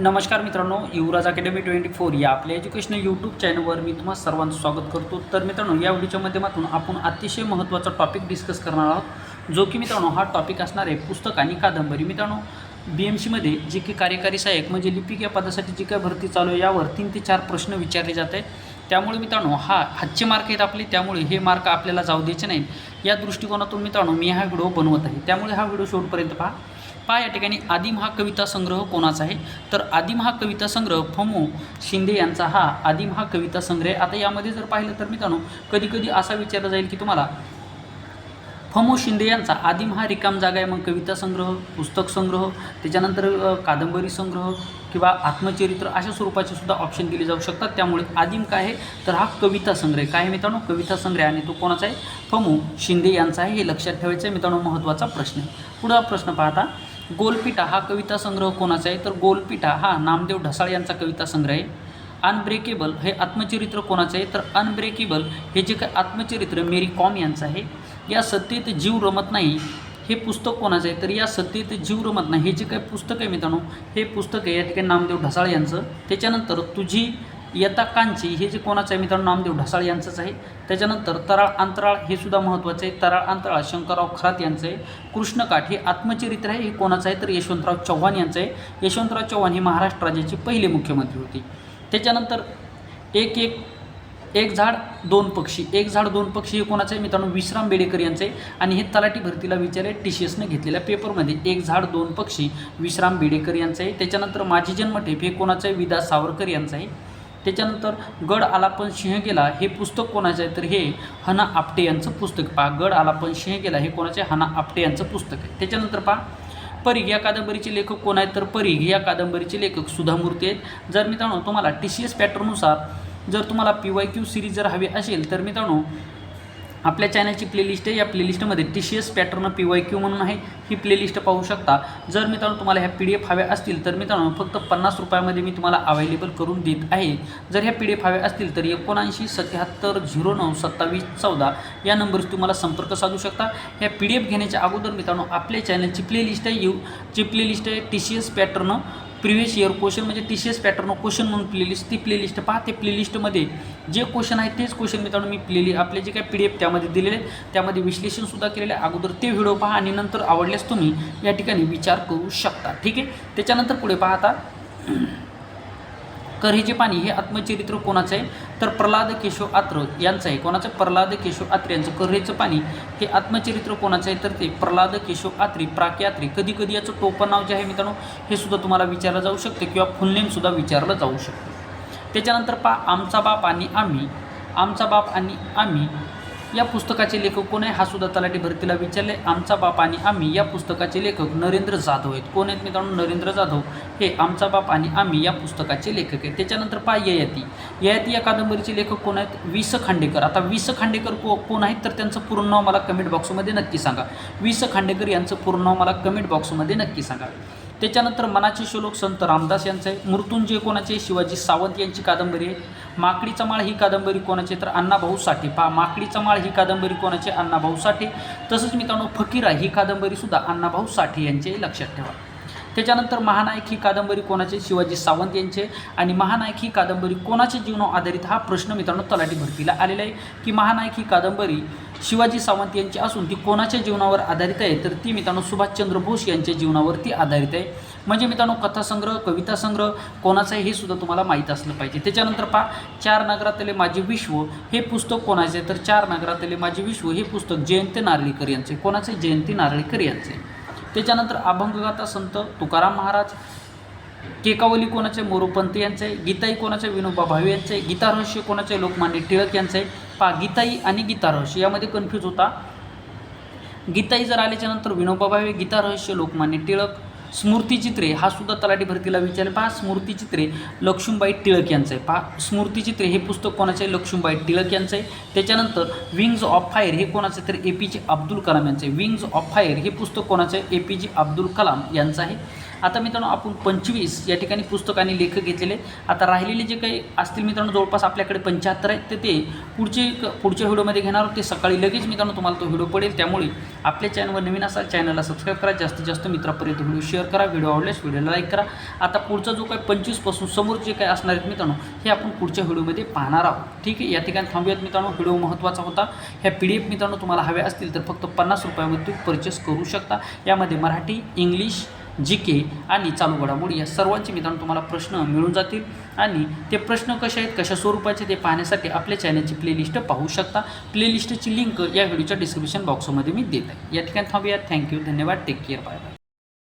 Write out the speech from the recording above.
नमस्कार मित्रांनो युवराज academy twenty four या आपल्या एज्युकेशनल यूट्यूब चॅनलवर मी तुम्हाला सर्वांचं स्वागत करतो. तर मित्रांनो या व्हिडिओच्या माध्यमातून आपण अतिशय महत्त्वाचा टॉपिक डिस्कस करणार आहोत जो की मित्रांनो हा टॉपिक असणार आहे पुस्तक आणि कादंबरी. मित्रांनो बी एम सीमध्ये जे की कार्यकारी सहाय्यक म्हणजे लिपिक या पदासाठी जी काय भरती चालू आहे यावर तीन ते चार प्रश्न विचारले जात आहेत. त्यामुळे मित्रांनो हा हातचे मार्क आहेत आपले त्यामुळे हे मार्क आपल्याला जाऊ द्यायचे नाहीत. या दृष्टिकोनातून मित्रांनो मी हा व्हिडिओ बनवत आहे. त्यामुळे हा व्हिडिओ शेवटपर्यंत पहा. पहा या ठिकाणी आदिम हा कविता संग्रह कोणाचा आहे? तर आदिम हा कविता संग्रह फमो शिंदे यांचा हा आदिम हा कविता संग्रह आहे. आता यामध्ये जर पाहिलं तर मित्रांनो कधी कधी असा विचारला जाईल की तुम्हाला फमो शिंदे यांचा आदिम हा रिकाम जागा आहे मग कविता संग्रह पुस्तक संग्रह त्याच्यानंतर कादंबरी संग्रह किंवा आत्मचरित्र अशा स्वरूपाचे सुद्धा ऑप्शन दिले जाऊ शकतात. त्यामुळे आदिम काय आहे? तर हा कविता संग्रह काय आहे मित्रांनो? कविता संग्रह आणि तो कोणाचा आहे? फमो शिंदे यांचा आहे. हे लक्षात ठेवायचं आहे मित्रांनो महत्त्वाचा प्रश्न आहे. पुढचा प्रश्न पाहता. गोलपिठा हा कविता संग्रह कोणाचा आहे? तर गोलपिठा हा नामदेव ढसाळ यांचा कविता संग्रह आहे. अनब्रेकेबल हे आत्मचरित्र कोणाचं आहे? तर अनब्रेकेबल हे जे काय आत्मचरित्र मेरी कॉम यांचं आहे. या सत्तेत जीव रमत नाही हे पुस्तक कोणाचं आहे? तर या सत्तेत जीव रमत नाही हे जे काय पुस्तक आहे मित्रांनो हे पुस्तक आहे या ठिकाणी नामदेव ढसाळ यांचं. त्याच्यानंतर तुझी यता कांची हे जे कोणाचं आहे मित्रांनो नामदेव ढसाळ यांचंच आहे. त्याच्यानंतर तराळ अंतराळ हे सुद्धा महत्त्वाचं आहे. तराळ अंतराळ शंकरराव खरात यांचं आहे. कृष्णकाठ हे आत्मचरित्र आहे. हे कोणाचं आहे? तर यशवंतराव चव्हाण यांचं आहे. यशवंतराव चव्हाण हे महाराष्ट्र राज्याचे पहिले मुख्यमंत्री होते. त्याच्यानंतर एक एक एक झाड दोन पक्षी. एक झाड दोन पक्षी हे कोणाचं आहे? मित्रांनो विश्राम बेडेकर यांचं आहे. आणि हे तलाठी भरतीला विचारले टी सी एसनं घेतलेल्या पेपरमध्ये एक झाड दोन पक्षी विश्राम बेडेकर यांचं आहे. त्याच्यानंतर माझी जन्मठेप हे कोणाचं आहे? विदा सावरकर यांचं आहे. त्याच्यानंतर गड आला पण सिंह गेला हे पुस्तक कोणाचं आहे? तर हे हना आपटे यांचं पुस्तक पहा गड आला पण सिंह गेला हे कोणाचं आहे? हना आपटे यांचं पुस्तक आहे. त्याच्यानंतर पहा परीघ या कादंबरीचे लेखक कोण आहेत? तर परीघ या कादंबरीचे लेखक सुधा मूर्ती आहेत. जर मित्रांनो तुम्हाला टी सी एस पॅटर्ननुसार जर तुम्हाला पी वाय क्यू सिरीज जर हवी असेल तर मित्रांनो आपल्या चॅनलची प्लेलिस्ट आहे. या प्लेलिस्टमध्ये T C S pattern P Y Q म्हणून आहे. ही प्लेलिस्ट पाहू शकता. जर मित्रांनो तुम्हाला ह्या पी डी एफ हव्या असतील तर मित्रांनो फक्त पन्नास रुपयामध्ये मी तुम्हाला अवेलेबल करून देत आहे. जर ह्या पी डी एफ हव्या असतील तर एकोणऐंशी सत्याहत्तर झिरो नऊ सत्तावीस चौदा या नंबरशी तुम्हाला संपर्क साधू शकता. ह्या पी डी एफ घेण्याच्या अगोदर मित्रांनो आपल्या चॅनलची प्लेलिस्ट आहे. यू जी प्लेलिस्ट आहे T C S pattern previous year question म्हणजे T C S pattern question म्हणून प्लेलिस्ट ती प्लेलिस्ट पहा ते प्लेलिस्टमध्ये जे क्वेश्चन आहेत तेच क्वेश्चन मित्रांनो मी प्लेली आपले जे काय पी डी एफ त्यामध्ये दिलेले त्यामध्ये विश्लेषणसुद्धा केलेलं आहे. अगोदर ते व्हिडिओ पहा आणि नंतर आवडल्यास तुम्ही या ठिकाणी विचार करू शकता. ठीक आहे? त्याच्यानंतर पुढे पाहता कऱ्हेचे पाणी हे आत्मचरित्र कोणाचं आहे? तर प्रल्हाद केशव आत्र यांचं आहे. कोणाचं? प्रल्हाद केशव आत्रे यांचं कऱ्हेचं पाणी हे आत्मचरित्र कोणाचं आहे? तर ते प्रल्हाद केशव आत्री प्राक्यात्री. कधी कधी याचं टोपण नाव जे आहे मित्रांनो हे सुद्धा तुम्हाला विचारलं जाऊ शकते किंवा फुलनेमसुद्धा विचारलं जाऊ शकतं. त्याच्यानंतर पा आमचा बाप आणि आम्ही आमचा बाप आणि आम्ही या पुस्तकाचे लेखक कोण आहे? हा सुद्धा तलाठी भरतीला विचारले आमचा बाप आणि आम्ही या पुस्तकाचे लेखक नरेंद्र जाधव आहेत. कोण आहेत मित्रांनो? नरेंद्र जाधव. हे आमचा बाप आणि आम्ही या पुस्तकाचे लेखक आहेत त्याच्यानंतर पाय ययाती. ययाती या कादंबरीचे लेखक कोण आहेत? वि स खांडेकर. आता वि स खांडेकर को कोण आहेत? तर त्यांचं पूर्ण नाव मला कमेंट बॉक्समध्ये नक्की सांगा. वि स खांडेकर यांचं पूर्ण नाव मला कमेंट बॉक्समध्ये नक्की सांगा. त्याच्यानंतर मनाचे श्लोक संत रामदास यांचं. आहे मृत्युंजय कोणाचे? शिवाजी सावंत यांची कादंबरी आहे. माकडीचा माळ ही कादंबरी कोणाची? तर अण्णाभाऊ साठे. पहा माकडीचा माळ ही कादंबरी कोणाची? अण्णाभाऊ साठे. तसंच मित्रांनो फकीरा ही कादंबरीसुद्धा अण्णाभाऊ साठे यांचे लक्षात ठेवा. त्याच्यानंतर महानायक ही कादंबरी कोणाचे? शिवाजी सावंत यांचे. आणि महानायक ही कादंबरी कोणाच्या जीवनावर आधारित? हा प्रश्न मित्रांनो तलाठी भरतीला आलेला आहे. की महानायक ही कादंबरी शिवाजी सावंत यांची असून ती कोणाच्या जीवनावर आधारित आहे? तर ती मित्रांनो सुभाषचंद्र बोस यांच्या जीवनावरती आधारित आहे. म्हणजे मित्रांनो कथासंग्रह कविता संग्रह कोणाचा आहे हे सुद्धा तुम्हाला माहीत असलं पाहिजे. त्याच्यानंतर पहा चार नगरातले माझे विश्व हे पुस्तक कोणाचे आहे? तर चार नगरातले माझे विश्व हे पुस्तक जयंती नारळीकर यांचे कोणाचे जयंती नारळीकर यांचे त्याच्यानंतर अभंगगाथा संत तुकाराम महाराज केकावली कोणाचे मोरोपंत यांचं आहे गीताई कोणाचे विनोबा भावे यांचं आहे गीतारहस्य कोणाचे लोकमान्य टिळक यांचं आहे पा गीताई आणि गीतारहस्य यामध्ये कन्फ्यूज होता. गीताई जर आल्याच्यानंतर विनोबा भावे गीतारहस्य लोकमान्य टिळक स्मृतिचित्रे हा सुद्धा तलाठी भरतीला विचारले. पहा स्मृतिचित्रे लक्ष्मीबाई टिळक यांचं आहे. पहा स्मृतिचित्रे हे पुस्तक कोणाचं आहे? लक्ष्मीबाई टिळक यांचं आहे. त्याच्यानंतर विंग्ज ऑफ फायर हे कोणाचं आहे? तर ए पी जे अब्दुल कलाम यांचं आहे. विंग्ज ऑफ फायर हे पुस्तक कोणाचं आहे? ए पी जे अब्दुल कलाम यांचं आहे. आता मित्रांनो आपण पंचवीस या ठिकाणी पुस्तक आणि लेखक घेतलेले आता राहिलेले जे काही असतील मित्रांनो जवळपास आपल्याकडे पंच्याहत्तर आहेत. तर ते पुढचे पुढच्या व्हिडिओमध्ये घेणार आहोत. ते सकाळी लगेच मित्रांनो तुम्हाला तो व्हिडिओ पडेल. त्यामुळे आपल्या चॅनलवर नवीन असाल चॅनलला सबस्क्राईब करा. जास्तीत जास्त मित्रापर्यंत व्हिडिओ शेअर करा. व्हिडिओ आवडल्यास व्हिडिओला लाईक करा. आता पुढचा जो काही पंचवीसपासून समोर जे काही असणार आहेत मित्रांनो हे आपण पुढच्या व्हिडिओमध्ये पाहणार आहोत. ठीक आहे? या ठिकाणी थांबूयात मित्रांनो. व्हिडिओ महत्त्वाचा होता. ह्या पी डी एफ मित्रांनो तुम्हाला हव्या असतील तर फक्त पन्नास रुपयामध्ये तुम्ही परचेस करू शकता. यामध्ये मराठी इंग्लिश जी के आणि चालू घडामोडी या सर्वांचे मित्रांनो तुम्हाला प्रश्न मिळून जातील. आणि ते प्रश्न कसे आहेत कशा स्वरूपाचे ते पाहण्यासाठी आपल्या चॅनलची प्लेलिस्ट पाहू शकता. प्लेलिस्टची लिंक या व्हिडिओच्या डिस्क्रिप्शन बॉक्समध्ये मी देत आहे. या ठिकाणी थांबूया. थँक्यू धन्यवाद. Take care bye bye